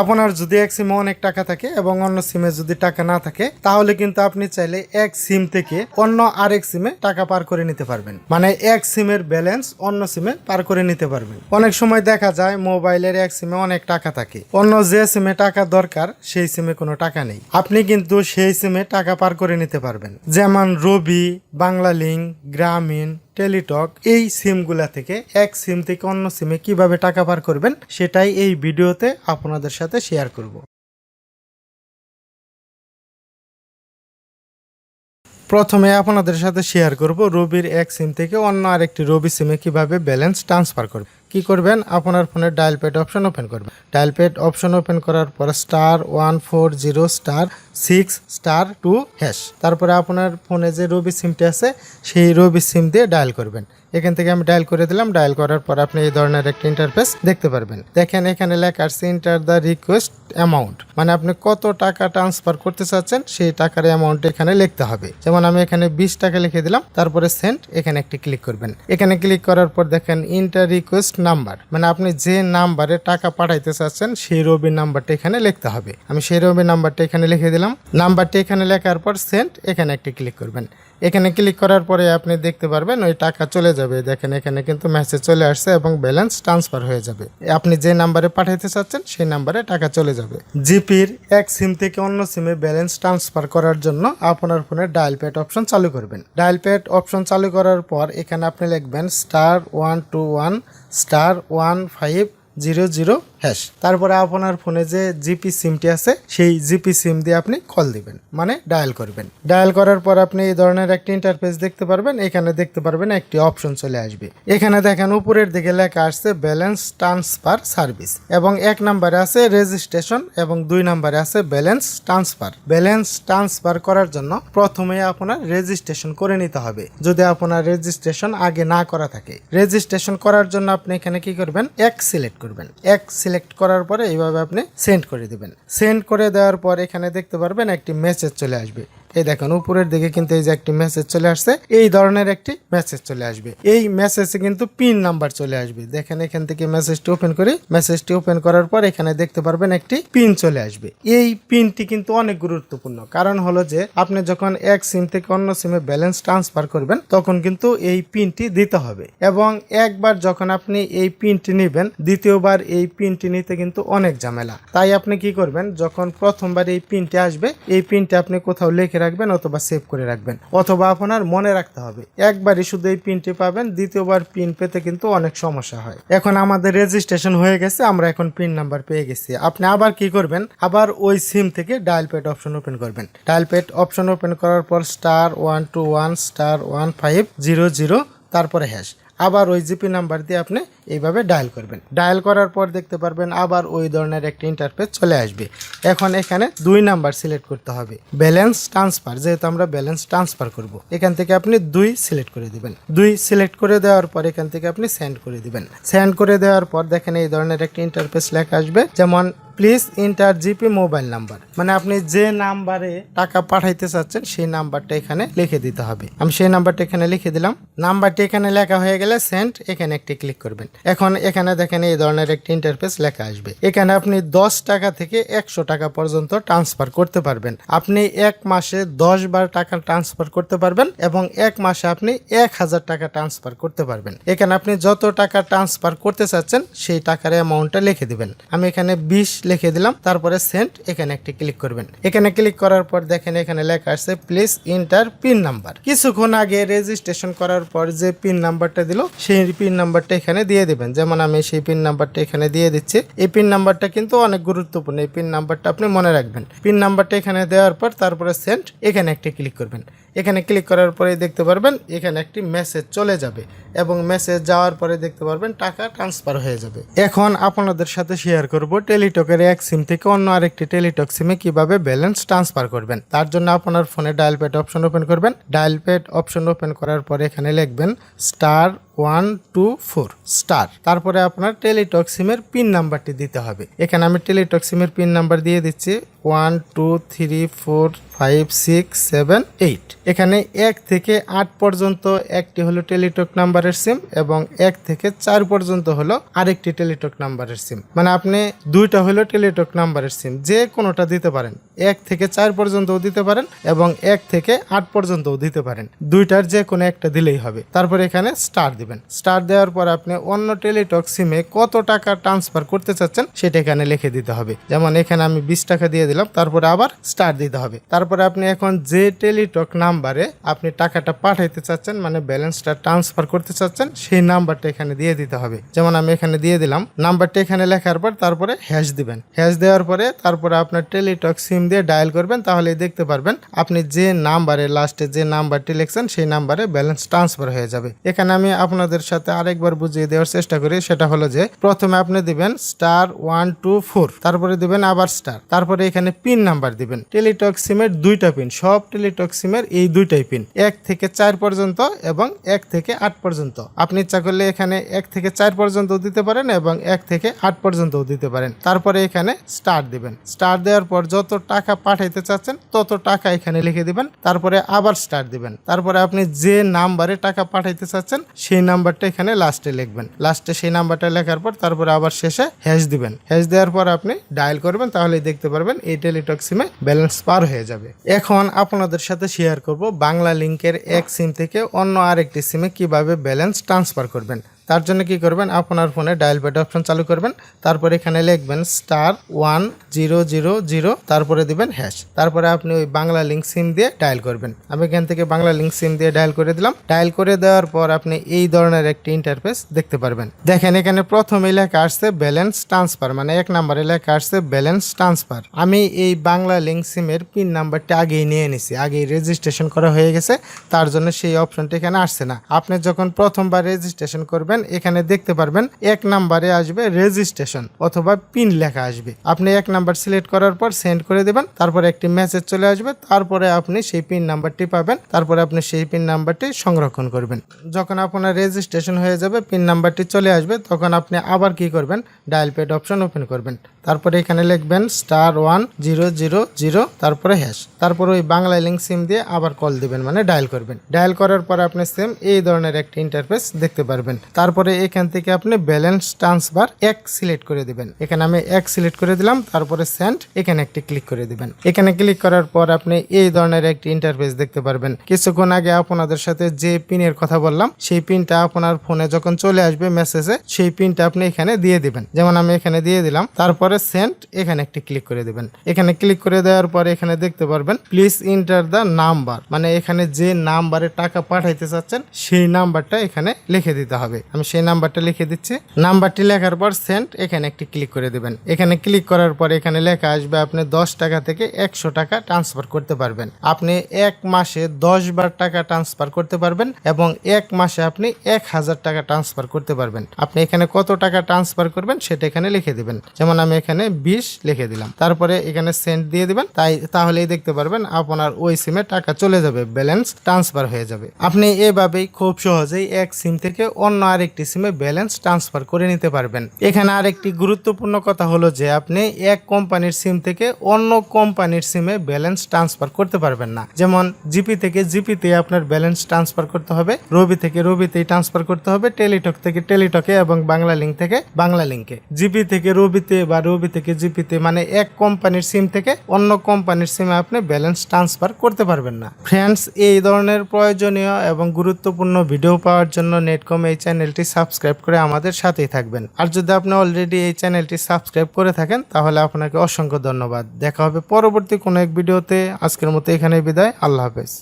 আপনার যদি এক সিমে অনেক টাকা থাকে এবং অন্য সিমে যদি টাকা না থাকে, তাহলে কিন্তু আপনি চাইলে এক সিম থেকে অন্য আরেক সিমে টাকা পার করে নিতে পারবেন। মানে এক সিমের ব্যালেন্স অন্য সিমে পার করে নিতে পারবেন। অনেক সময় দেখা যায় মোবাইলের এক সিমে অনেক টাকা থাকে। অন্য যে সিমে টাকা দরকার, সেই সিমে কোনো টাকা নেই। আপনি কিন্তু সেই সিমে টাকা পার করে নিতে পারবেন। যেমন রবি বাংলা লিঙ্ক গ্রামীণ টেলিটক এই সিমগুলা থেকে, এক সিম থেকে অন্য সিমে কীভাবে টাকা পার করবেন, সেটাই এই ভিডিওতে আপনাদের সাথে শেয়ার করব। প্রথমে আপনাদের সাথে শেয়ার করব রবির এক সিম থেকে অন্য আরেকটি রবি সিমে কীভাবে ব্যালেন্স ট্রান্সফার করবে। কি করবেন? আপনার ফোনের ডায়াল প্যাড অপশন ওপেন করবেন। ডায়াল প্যাড অপশন ওপেন করার পর star one four zero star six star two hash তারপরে আপনার ফোনে যে রবি সিমটি আছে, সেই রবি সিম দিয়ে ডায়াল করবেন। এখান থেকে আমি ডায়াল করে দিলাম। ডায়াল করার পর আপনি এই ধরনের একটা ইন্টারফেস দেখতে পারবেন। দেখেন, এখানে লেখা আছে ইন্টার দ্য রিকোয়েস্ট অ্যামাউন্ট মানে আপনি কত টাকা ট্রান্সফার করতে চাচ্ছেন, সেই টাকার অ্যামাউন্ট এখানে লিখতে হবে। যেমন আমি এখানে বিশ টাকা লিখে দিলাম, তারপরে সেন্ট এখানে একটি ক্লিক করবেন। এখানে ক্লিক করার পর দেখেন ইন্টার রিকোয়েস্ট নাম্বার মানে আপনি যে নাম্বারে টাকা পাঠাইতে চাচ্ছেন, সেই রবির নাম্বারটা এখানে লিখতে হবে। আমি সেই রবির নাম্বারটা এখানে লিখে দিলাম। নাম্বারটা এখানে লেখার পর সেন্ট এখানে একটি ক্লিক করবেন। এখানে ক্লিক করার পরে আপনি দেখতে পারবেন ওই টাকা চলে যাবে। দেখেন এখানে কিন্তু মেসেজ চলে আসছে এবং ব্যালেন্স ট্রান্সফার হয়ে যাবে। আপনি যে নাম্বারে পাঠাইতে চাচ্ছেন, সেই নাম্বারে টাকা চলে যাবে। জিপির এক সিম থেকে অন্য সিমে ব্যালেন্স ট্রান্সফার করার জন্য আপনার ফোনে ডায়াল প্যাড অপশন চালু করবেন। ডায়াল প্যাড অপশন চালু করার পর এখানে আপনি লিখবেন star one two one star one five zero zero hash তারপরে আপনার ফোনে যে জিপি সিমটি আছে, সেই জিপি সিম দিয়ে আপনি কল দিবেন মানে ডায়াল করবেন। ডায়াল করার পর আপনি এই ধরনের একটি ইন্টারফেস দেখতে পারবেন, এখানে দেখতে পারবেন একটি অপশন চলে আসবে। এখানে দেখেন উপরের দিকে লেখা আসছে ব্যালেন্স ট্রান্সফার সার্ভিস এবং এক নম্বরে আছে রেজিস্ট্রেশন এবং দুই নম্বরে আছে ব্যালেন্স ট্রান্সফার ব্যালেন্স ট্রান্সফার করার জন্য প্রথমে আপনার রেজিস্ট্রেশন করে নিতে হবে। যদি আপনার রেজিস্ট্রেশন আগে না করা থাকে রেজিস্ট্রেশন করার জন্য আপনি এখানে কি করবেন? এক সিলেক্ট করবেন। এক সিলেক্ট করার পরে এইভাবে আপনি সেন্ড করে দেবেন। সেন্ড করে দেওয়ার পর এখানে দেখতে পারবেন একটি মেসেজ চলে আসবে। এই দেখেন, উপরের দিকে কিন্তু এই যে একটি মেসেজ চলে আসছে, এই ধরনের একটি মেসেজ চলে আসবে। এই মেসেজে কিন্তু পিন নাম্বার চলে আসবে। দেখেন, এখান থেকে মেসেজটি ওপেন করি। মেসেজটি ওপেন করার পর এখানে দেখতে পারবেন একটি পিন চলে আসবে। এই পিনটি কিন্তু অনেক গুরুত্বপূর্ণ। কারণ হলো যে, আপনি যখন এক সিম থেকে অন্য সিমে ব্যালেন্স ট্রান্সফার করবেন, তখন কিন্তু এই পিনটি দিতে হবে। এবং একবার যখন আপনি এই পিনটি নেবেন, দ্বিতীয়বার এই পিনটি নিতে কিন্তু অনেক ঝামেলা। তাই আপনি কি করবেন, যখন প্রথমবার এই পিনটি আসবে, এই পিনটি আপনি কোথাও লিখে রাখবেন অথবা সেভ করে রাখবেন। অথবা আপনার মনে রাখতে হবে, একবারই শুধু এই পিনটি পাবেন, দ্বিতীয়বার পিন পেতে কিন্তু অনেক সমস্যা হয়। এখন আমাদের রেজিস্ট্রেশন হয়ে গেছে, আমরা এখন পিন নাম্বার পেয়ে গেছি। আপনি আবার কি করবেন? আবার ওই সিম থেকে ডায়াল প্যাড অপশন ওপেন করবেন। ডায়াল প্যাড অপশন ওপেন করার পর star one two one star one five zero zero তারপরে হ্যাশ আবার ওই জিপি নাম্বার দিয়ে আপনি এইভাবে ডায়াল করবেন। ডায়াল করার পর দেখতে পারবেন আবার ওই ধরনের একটা ইন্টারফেস চলে আসবে। এখন এখানে দুই নাম্বার সিলেক্ট করতে হবে। ব্যালেন্স ট্রান্সফার যেহেতু আমরা ব্যালেন্স ট্রান্সফার করব, এখান থেকে আপনি দুই সিলেক্ট করে দিবেন। দুই সিলেক্ট করে দেওয়ার পর এখান থেকে আপনি সেন্ড করে দিবেন। সেন্ড করে দেওয়ার পর দেখেন এই ধরনের একটা ইন্টারফেস লেখা আসবে। যেমন please enter GP mobile number মানে আপনি যে নাম্বারে টাকা পাঠাইতে চাচ্ছেন, সেই নাম্বারটা এখানে লিখে দিতে হবে। আমি সেই নাম্বারটা এখানে লিখে দিলাম। নাম্বারটি এখানে লেখা হয়ে গেলে সেন্ট এখানে একটি ক্লিক করবেন। এখন এখানে দেখেন এই ধরনের একটি ইন্টারফেস লেখা আসবে। এখানে আপনি দশ টাকা থেকে একশো টাকা পর্যন্ত ট্রান্সফার করতে পারবেন। আপনি এক মাসে দশ বার টাকা ট্রান্সফার করতে পারবেন এবং এক মাসে আপনি এক হাজার টাকা ট্রান্সফার করতে পারবেন। এখানে আপনি যত টাকা ট্রান্সফার করতে চাচ্ছেন, সেই টাকার অ্যামাউন্টটা লিখে দিবেন। আমি এখানে বিশ লিখে দিলাম, তারপরে সেন্ট এখানে একটি ক্লিক করবেন। এখানে ক্লিক করার পর দেখেন এখানে লেখা আছে প্লিজ ইন্টার পিন নাম্বার কিছুক্ষণ আগে রেজিস্ট্রেশন করার পর যে পিন নাম্বারটা দিল, সেই পিন নাম্বারটা এখানে দিয়ে দিবেন। যেমন আমি সেই পিন নাম্বারটা এখানে দিয়ে দিচ্ছি। এই পিন নাম্বারটা কিন্তু অনেক গুরুত্বপূর্ণ। এই পিন নাম্বারটা আপনি মনে রাখবেন। পিন নাম্বারটা এখানে দেওয়ার পর তারপরে সেন্ট এখানে একটি ক্লিক করবেন। এখানে ক্লিক করার পরে দেখতে পারবেন, এখানে একটি মেসেজ চলে যাবে এবং মেসেজ যাওয়ার পরে দেখতে পারবেন টাকা ট্রান্সফার হয়ে যাবে। এখন আপনাদের সাথে শেয়ার করব টেলিটকের এক সিম থেকে অন্য আরেকটি টেলিটক সিমে কীভাবে ব্যালেন্স ট্রান্সফার করবেন? তার জন্য আপনার ফোনে ডায়াল প্যাড অপশন ওপেন করবেন। ডায়াল প্যাড অপশন ওপেন করার পরে এখানে লিখবেন star one, two, four, star. তারপরে আপনার টেলিটক সিমের পিন নাম্বারটি দিতে হবে। এখানে আমি টেলিটক সিমের পিন নাম্বার দিয়ে দিচ্ছি। One, two, three, four, five, six, seven, eight. এখানে এক থেকে আট পর্যন্ত একটি হলো টেলিটক নাম্বারের সিম এবং এক থেকে চার পর্যন্ত হলো আরেকটি টেলিটক নাম্বারের সিম। মানে আপনি দুইটা হলো টেলিটক নাম্বারের সিম। যে কোনোটা দিতে পারেন। এক থেকে চার পর্যন্তও দিতে পারেন এবং এক থেকে আট পর্যন্তও দিতে পারেন। দুইটার যে কোনো একটা দিলেই হবে। তারপর এখানে স্টার দিবেন। স্টার দেওয়ার পর আপনি অন্য টেলিটক সিমে কত টাকা ট্রান্সফার করতে চাচ্ছেন সেটা এখানে লিখে দিতে হবে। যেমন এখানে আমি বিশ টাকা দিয়ে দিলাম, তারপরে আবার স্টার দিতে হবে। তারপরে আপনি এখন যে টেলিটক নাম্বারে আপনি টাকাটা পাঠাইতে চাচ্ছেন মানে ব্যালেন্সটা ট্রান্সফার করতে চাচ্ছেন, সেই নাম্বারটা এখানে দিয়ে দিতে হবে। যেমন আমি এখানে দিয়ে দিলাম, নাম্বারটা এখানে লেখার পর তারপরে হ্যাশ দিবেন। হ্যাশ দেওয়ার পরে তারপরে আপনার টেলিটক সিম দিয়ে ডায়াল করবেন তাহলে দেখতে পারবেন আপনি যে নাম্বারে লাস্টে যে নাম্বারটি লিখছেন, সেই নাম্বারে ব্যালেন্স ট্রান্সফার হয়ে যাবে। এখানে আমি আপনাদের সাথে আরেকবার বুঝিয়ে দেওয়ার চেষ্টা করি। সেটা হলো যে, প্রথমে আপনি দিবেন স্টার ওয়ান টু ফোর তারপরে দিবেন আবার স্টার তারপরে এখানে পিন নাম্বার দিবেন। টেলিটক সিমের দুইটা পিন সব টেলিটক সিমের এই দুইটাই পিন এক থেকে চার পর্যন্ত এবং এক থেকে আট পর্যন্ত। আপনি ইচ্ছা করলে এখানে এক থেকে চার পর্যন্ত দিতে পারেন এবং এক থেকে আট পর্যন্তও দিতে পারেন। তারপরে এখানে স্টার দিবেন। স্টার দেওয়ার পর যত টাকা পাঠাইতে চাচ্ছেন, তত টাকা এখানে লিখে দিবেন। তারপরে আবার স্টার দিবেন। তারপরে আপনি যে নাম্বারে টাকা পাঠাইতে চাচ্ছেন, সেই নাম্বারটা এখানে লাস্টে লিখবেন। লাস্টে সেই নাম্বারটা লেখার পর তারপরে আবার শেষে হ্যাশ দিবেন। হ্যাশ দেওয়ার পর আপনি ডায়াল করবেন তাহলে দেখতে পারবেন এই টেলিটক সিমে ব্যালেন্স পার হয়ে যাবে। এখন আপনাদের সাথে শেয়ার করব বাংলা লিঙ্কের এক সিম থেকে অন্য আরেকটি সিমে কীভাবে ব্যালেন্স ট্রান্সফার করবেন। তার জন্য কি করবেন? আপনার ফোনে ডায়াল প্যাড অপশন চালু করবেন। তারপর এখানে লিখবেন star one zero zero zero তারপরে দিবেন হ্যাশ তারপরে আপনি ওই বাংলা লিঙ্ক সিম দিয়ে ডায়াল করবেন। আমি এখান থেকে বাংলা লিঙ্ক সিম দিয়ে ডায়াল করে দিলাম। ডায়াল করে দেওয়ার পর আপনি এই ধরনের একটি ইন্টারফেস দেখতে পারবেন। দেখেন, এখানে প্রথমে লেখা আসছে ব্যালেন্স ট্রান্সফার মানে এক নম্বরে লেখা আসছে ব্যালেন্স ট্রান্সফার আমি এই বাংলা লিঙ্ক সিমের পিন নাম্বারটা আগেই নিয়ে নিছি, আগেই রেজিস্ট্রেশন করা হয়ে গেছে। তার জন্য সেই অপশনটি এখানে আসছে না। আপনি যখন প্রথমবার রেজিস্ট্রেশন করবেন এখানে দেখতে পারবেন এক নাম্বারে আসবে রেজিস্ট্রেশন অথবা পিন লেখা আসবে। আপনি এক নাম্বার সিলেক্ট করার পর সেন্ড করে দেবেন, তারপরে একটি মেসেজ চলে আসবে, তারপরে আপনি সেই পিন নাম্বারটি পাবেন, তারপরে আপনি সেই পিন নাম্বারটি সংরক্ষণ করবেন। যখন আপনার রেজিস্ট্রেশন হয়ে যাবে পিন নাম্বারটি চলে আসবে, তখন আপনি আবার কি করবেন? ডায়াল পেড অপশন ওপেন করবেন। তারপরে এখানে লিখবেন star one zero zero zero তারপরে হ্যাশ তারপরে ওই বাংলা লিঙ্ক সিম দিয়ে আবার কল দিবেন মানে ডায়াল করবেন। ডায়াল করার পর আপনি সেম এই ধরনের একটি ইন্টারফেস দেখতে পারবেন। তারপরে এখান থেকে আপনি ব্যালেন্স ট্রান্সফার এক সিলেক্ট করে দিবেন। এখানে আমি এক সিলেক্ট করে দিলাম, তারপরে সেন্ড এখানে একটি ক্লিক করে দিবেন। এখানে ক্লিক করার পর আপনি এই ধরনের একটি ইন্টারফেস দেখতে পারবেন। কিছুক্ষণ আগে আপনাদের সাথে যে পিনের কথা বললাম, সেই পিনটা আপনার ফোনে যখন চলে আসবে মেসেজে সেই পিনটা আপনি এখানে দিয়ে দিবেন। যেমন আমি এখানে দিয়ে দিলাম, তারপরে সেন্ড এখানে একটি ক্লিক করে দিবেন। এখানে ক্লিক করে দেওয়ার পর এখানে দেখতে পারবেন প্লিজ ইন্টার দ্য নাম্বার মানে এখানে যে নাম্বারে টাকা পাঠাইতে চাচ্ছেন, সেই নাম্বারটা এখানে লিখে দিতে হবে। আমি সেই নাম্বারটা লিখে দিচ্ছি। নাম্বারটি লেখার পর সেন্ট এখানে একটি ক্লিক করে দেবেন। এখানে ক্লিক করার পর এখানে লেখা আসবে আপনি দশ টাকা থেকে একশো টাকা ট্রান্সফার করতে পারবেন। আপনি এক মাসে দশ বার টাকা ট্রান্সফার করতে পারবেন এবং এক মাসে আপনি এক হাজার টাকা ট্রান্সফার করতে পারবেন। আপনি এখানে কত টাকা ট্রান্সফার করবেন সেটা এখানে লিখে দিবেন। যেমন আমি এখানে বিশ লিখে দিলাম। তারপরে এখানে সেন্ট দিয়ে দিবেন। তাই তাহলেই দেখতে পারবেন আপনার ওই সিমে টাকা চলে যাবে। ব্যালেন্স ট্রান্সফার হয়ে যাবে। আপনি এভাবেই খুব সহজেই এক সিম থেকে অন্য আরেকটি সিমে ব্যালেন্স ট্রান্সফার করে নিতে পারবেন। এখানে আরেকটি গুরুত্বপূর্ণ কথা হলো যে, আপনি এক কোম্পানির সিম থেকে অন্য কোম্পানির সিমে ব্যালেন্স ট্রান্সফার করতে পারবেন না। যেমন জিপি থেকে জিপিতে আপনার ব্যালেন্স ট্রান্সফার করতে হবে, রবি থেকে রবিতেই ট্রান্সফার করতে হবে, টেলিটক থেকে টেলিটকে এবং বাংলা লিঙ্ক থেকে বাংলা লিঙ্কে জিপি থেকে রবিতে বা রবি থেকে জিপিতে মানে এক কোম্পানির সিম থেকে অন্য কোম্পানির সিমে আপনি ব্যালেন্স ট্রান্সফার করতে পারবেন না। ফ্রেন্ডস এই ধরনের প্রয়োজনীয় এবং গুরুত্বপূর্ণ ভিডিও পাওয়ার জন্য নেটকম এই চ্যানেলটি সাবস্ক্রাইব করে আমাদের সাথেই থাকবেন। আর যদি আপনি অলরেডি এই চ্যানেলটি সাবস্ক্রাইব করে থাকেন, তাহলে আপনাকে অসংখ্য ধন্যবাদ। দেখা হবে পরবর্তী কোনো এক ভিডিওতে। আজকের মতো এখানে বিদায়। আল্লাহ হাফেজ।